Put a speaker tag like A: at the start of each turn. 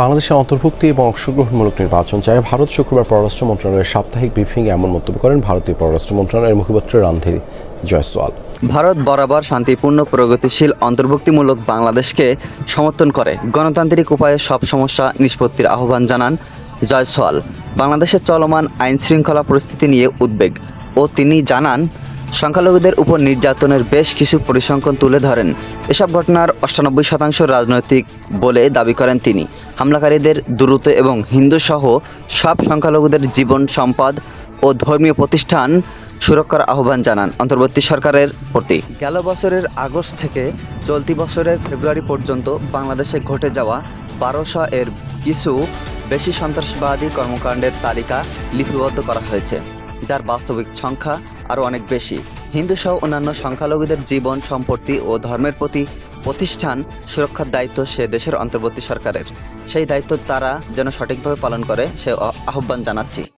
A: বাংলাদেশের অন্তর্ভুক্তি এবং অংশগ্রহণমূলক নির্বাচন চায় ভারত। শুক্রবার পররাষ্ট্র মন্ত্রণালয়ের সাপ্তাহিক ব্রিফিংয়ে এমন মন্তব্য করেন ভারতীয় পররাষ্ট্র মন্ত্রণালয়ের মুখপাত্র রান্ধি জয়সওয়াল।
B: ভারত বরাবর শান্তিপূর্ণ, প্রগতিশীল, অন্তর্ভুক্তিমূলক বাংলাদেশকে সমর্থন করে গণতান্ত্রিক উপায়ে সব সমস্যা নিষ্পত্তির আহ্বান জানান জয়সওয়াল। বাংলাদেশের চলমান আইন শৃঙ্খলা পরিস্থিতি নিয়ে উদ্বেগ ও তিনি জানান সংখ্যালঘুদের উপর নির্যাতনের বেশ কিছু পরিসংখ্যান তুলে ধরেন। এসব ঘটনার অষ্টানব্বই শতাংশ রাজনৈতিক বলে দাবি করেন তিনি। হামলাকারীদের দ্রুত এবং হিন্দুসহ সব সংখ্যালঘুদের জীবন সম্পদ ও ধর্মীয় প্রতিষ্ঠান সুরক্ষার আহ্বান জানান অন্তর্বর্তী সরকারের প্রতি। গেল বছরের আগস্ট থেকে চলতি বছরের ফেব্রুয়ারি পর্যন্ত বাংলাদেশে ঘটে যাওয়া বারোশো এর কিছু বেশি সন্ত্রাসবাদী কর্মকাণ্ডের তালিকা লিপিবদ্ধ করা হয়েছে, যার বাস্তবিক সংখ্যা আরও অনেক বেশি। হিন্দুসহ অন্যান্য সংখ্যালঘুদের জীবন, সম্পত্তি ও ধর্মের প্রতি প্রতিষ্ঠান সুরক্ষার দায়িত্ব সে দেশের অন্তর্বর্তী সরকারের। সেই দায়িত্ব তারা যেন সঠিকভাবে পালন করে সে আহ্বান জানাচ্ছি।